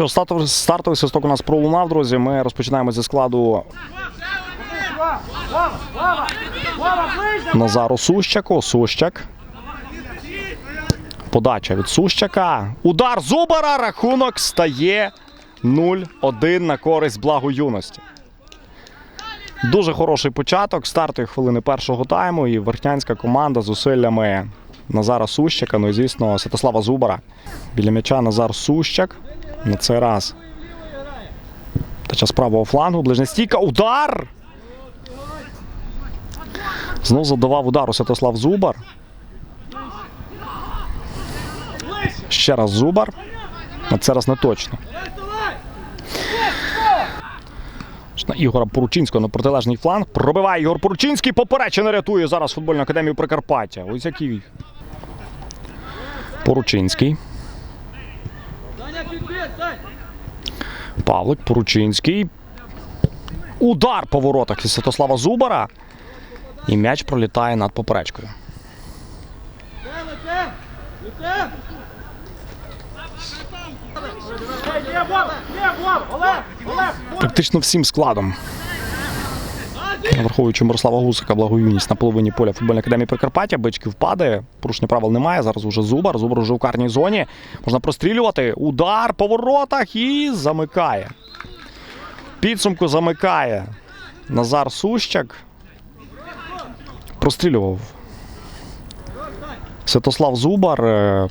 Що стартовий, свисток у нас пролунав, друзі. Ми розпочинаємо зі складу Назару Сущаку. Сущак. Подача від Сущака. Удар Зубара. Рахунок стає 0-1 на користь благо юності. Дуже хороший початок. Стартові хвилини першого тайму. І верхнянська команда з зусиллями Назара Сущака. Ну і звісно, Святослава Зубара. Біля м'яча Назар Сущак. На цей раз. Тача з правого флангу. Ближня стійка. Удар! Знов задавав удару Святослав Зубар. Ще раз Зубар. На цей раз не точно. На Ігора Поручинського на протилежний фланг. Пробиває Ігор Поручинський. Поперечина рятує зараз футбольну академію Прикарпаття. Ось який. Поручинський. Павлик Поручинський. Удар по воротах від Святослава Зубара. І м'яч пролітає над поперечкою. Практично всім складом. Враховуючи Мирослава Гусика, благоюність на половині поля футбольної академії Прикарпаття, бички впаде. Порушення правил немає. Зараз уже Зубар. Зубар вже у карній зоні. Можна прострілювати. Удар по воротах і замикає. Підсумку замикає Назар Сущак. Прострілював. Святослав Зубар е,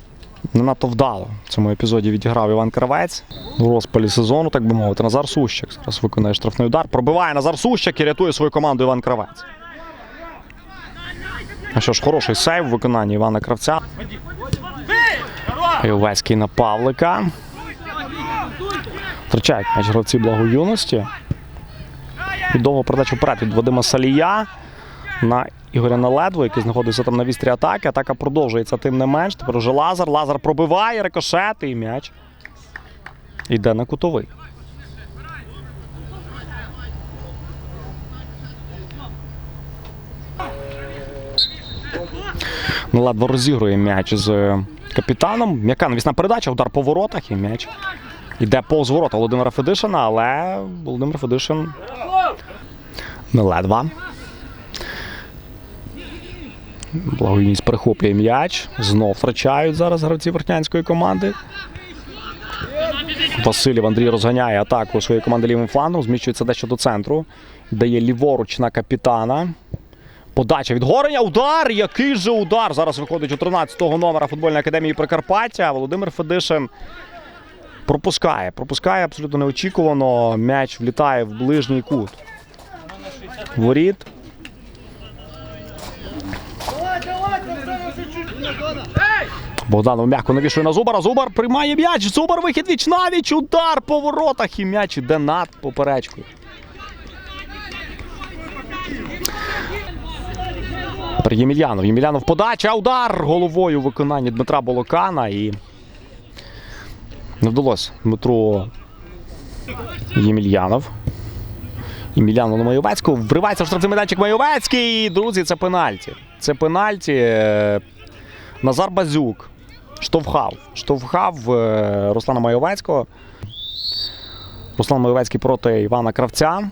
не надто вдало в цьому епізоді відіграв Іван Кравець у розпалі сезону, так би мовити. Назар Сущак зараз виконує штрафний удар. Пробиває Назар Сущак і рятує свою команду Іван Кравець. А що ж, хороший сейв в виконанні Івана Кравця. Ілвецький на Павлика. Втрачають м'яч гравці благоюності. І довго передачу вперед від Вадима Салія на Ігоря Наледво, який знаходиться там на вістрі атаки. Атака продовжується тим не менш. Тепер уже Лазар. Лазар пробиває, рикошет і м'яч. Йде на кутовий. Наледво розігрує м'яч з капітаном. М'яка навісна передача, удар по воротах і м'яч. Йде повз ворота Володимира Федишина, але Володимир Федишин неледва. Благоїність перехоплює м'яч. Знов втрачають зараз гравці верхнянської команди. Василів Андрій розганяє атаку своєї команди лівим флангом. Зміщується дещо до центру. Дає ліворуч на капітана. Подача від Гореня. Удар! Який же удар! Зараз виходить у 13-го номера футбольної академії Прикарпаття. Володимир Федишин пропускає. Пропускає абсолютно неочікувано. М'яч влітає в ближній кут. Воріт. Богданов м'яко навішує на Зубара. Зубар приймає м'яч. Зубар вихід віч навіч. Удар по воротах. І м'яч іде над поперечкою. Ємельянов. Ємельянов подача. Удар головою в виконанні Дмитра Болокана. І не вдалося Дмитру Ємельянов. Ємельянов на Майовецького. Вривається в штрафний майданчик Майовецький. Друзі, це пенальті. Це пенальті. Е, Назар Базюк штовхав. Штовхав е, Руслана Майовецького. Руслан Майовецький проти Івана Кравця.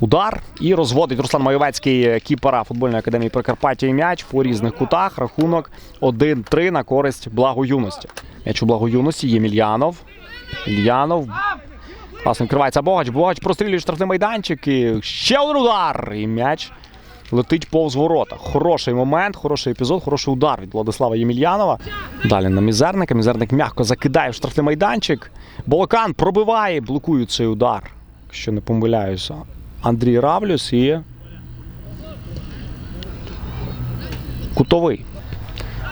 Удар. І розводить Руслан Майовецький кіпера футбольної академії Прикарпаття і м'яч по різних кутах. Рахунок 1-3 на користь благоюності. М'яч у благоюності Ємельянов. Ільянов. Класно відкривається Богач. Богач прострілює штрафний майданчик. І ще один удар. І м'яч летить повз ворота. Хороший момент, хороший епізод, хороший удар від Владислава Ємельянова. Далі на Мізерника. Мізерник м'яко закидає в штрафний майданчик. Болокан пробиває, блокує цей удар. Якщо не помиляюся. Андрій Равлюс і. Кутовий.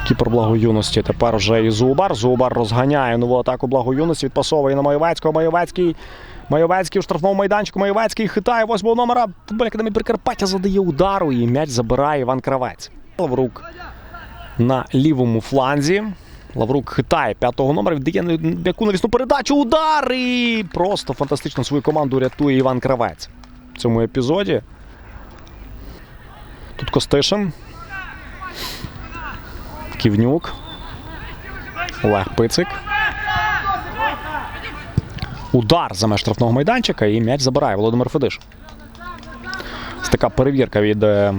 Кіпер благоюності. Тепер вже і Зубар. Зубар розганяє нову атаку благоюності. Відпасовує на Майовецького. Майовецький. Майовецький у штрафному майданчику. Майовецький хитає восьмого номера. Футбольної академії Прикарпаття задає удару. І м'яч забирає Іван Кравець. Лаврук на лівому фланзі. Лаврук хитає п'ятого номера, віддає м'яку навісну передачу. Удар! І просто фантастично свою команду рятує Іван Кравець в цьому епізоді. Тут Костишин. Ківнюк. Олег Пицик. Удар за меж штрафного майданчика і м'яч забирає Володимир Федиш. Це така перевірка від. е,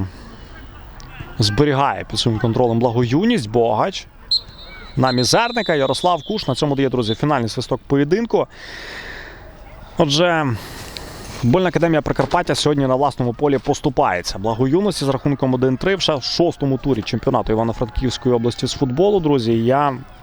Зберігає під своїм контролем благоюність, Богач. На мізерника Ярослав Куш. На цьому дає, друзі, фінальний свисток поєдинку. Отже, футбольна академія Прикарпаття сьогодні на власному полі поступається. Благоюності з рахунком 1-3 в шостому турі чемпіонату Івано-Франківської області з футболу, друзі. Я